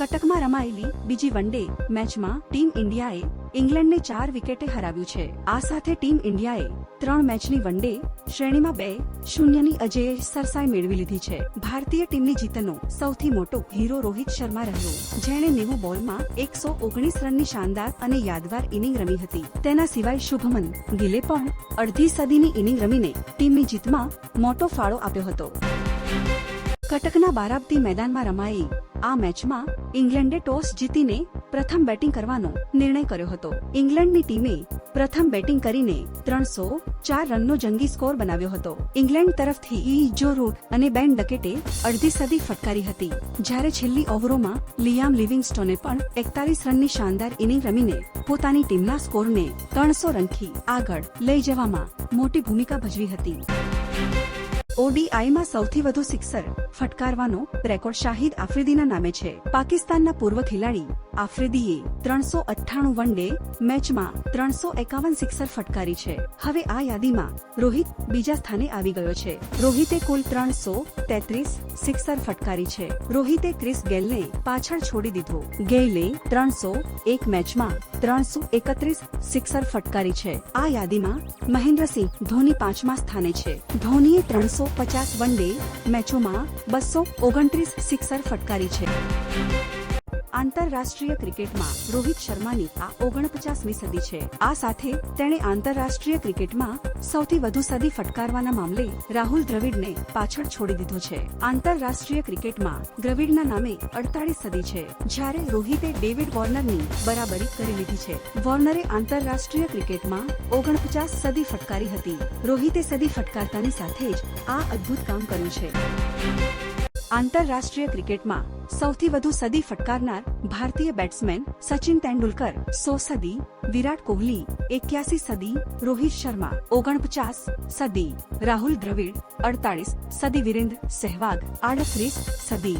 કટકમાં રમાયેલી બીજી one day મેચમાં ટીમ ઇન્ડિયાએ ઇંગ્લેન્ડને ચાર વિકેટે હરાવ્યું છે. આ સાથે ટીમ ઇન્ડિયાએ ત્રણ મેચની વન ડે શ્રેણીમાં બે શૂન્યની અજેય સરસાઈ મેળવી લીધી છે. ભારતીય ટીમની જીતનો સૌથી મોટો હીરો રોહિત શર્મા રહ્યો. જેણે નેવું બોલમાં એકસો ઓગણીસ રનની શાનદાર અને યાદગાર ઇનિંગ રમી હતી. તેના સિવાય શુભમન ગિલે પણ અડધી સદીની ઇનિંગ રમીને ટીમની જીતમાં મોટો ફાળો આપ્યો હતો. કટકના બારાબતી મેદાનમાં રમાઈ આ મેચમાં ઇંગ્લેન્ડે ટોસ જીતીને પ્રથમ બેટિંગ કરવાનો નિર્ણય કર્યો હતો. ઇંગ્લેન્ડની ટીમે પ્રથમ બેટિંગ કરીને ત્રણસો ચાર રનનો જંગી સ્કોર બનાવ્યો હતો. ઇંગ્લેન્ડ તરફથી ઈ જો રૂટ અને બેન ડકેટે અડધી સદી ફટકારી હતી. જ્યારે છેલ્લી ઓવરોમાં લિયામ લિવિંગસ્ટોને પણ એકતાલીસ રનની શાનદાર ઇનિંગ રમીને પોતાની ટીમના સ્કોરને ત્રણસો રનથી આગળ લઈ જવામાં મોટી ભૂમિકા ભજવી હતી. ઓડીઆઈમાં સૌથી વધુ સિક્સર ફટકારવાનો રેકોર્ડ શાહિદ આફ્રિદીના નામે છે. પાકિસ્તાનના પૂર્વ ખેલાડી આફ્રિદીએ ત્રણસો અઠ્ઠાણું વન ડે મેચમાં ત્રણસો એકાવન સિક્સર ફટકારી છે. હવે આ યાદીમાં રોહિત બીજા સ્થાને આવી ગયો છે. રોહિતે કુલ ત્રણસો તેત્રીસ સિક્સર ફટકારી છે. રોહિતે ક્રિસ ગેલને પાછળ છોડી દીધો. ગેલે ત્રણસો એક મેચમાં ત્રણસો એકત્રીસ સિક્સર ફટકારી છે. આ યાદીમાં મહેન્દ્રસિંહ ધોની પાંચમા સ્થાને છે. ધોનીએ ત્રણસો પચાસ વન ડે મેચોમાં બસો ઓગણત્રીસ સિક્સર ફટકારી છે. આંતરરાષ્ટ્રીય ક્રિકેટમાં રોહિત શર્માની આ ઓગણપચાસમી સદી છે. આ સાથે તેણે આંતરરાષ્ટ્રીય ક્રિકેટમાં સૌથી વધુ સદી ફટકારવાના મામલે રાહુલ દ્રવિડને પાછળ છોડી દીધો છે. આંતરરાષ્ટ્રીય ક્રિકેટમાં દ્રવિડના નામે અડતાલીસ સદી છે, જ્યારે રોહિતે ડેવિડ વોર્નરની બરાબરી કરી લીધી છે. વોર્નરે આંતરરાષ્ટ્રીય ક્રિકેટમાં ઓગણપચાસ સદી ફટકારી હતી. રોહિતે સદી ફટકારતાની સાથે જ આ અદ્ભુત કામ કર્યું છે. આંતરરાષ્ટ્રીય ક્રિકેટમાં સૌથી વધુ સદી ફટકારનાર ભારતીય બેટ્સમેન સચિન તેંડુલકર, સો સદી, વિરાટ કોહલી, એક્યાસી સદી, રોહિત શર્મા, ઓગણપચાસ સદી, રાહુલ દ્રવિડ અડતાલીસ સદી, વિરેન્દ્ર સહેવાગ, આડત્રીસ સદી.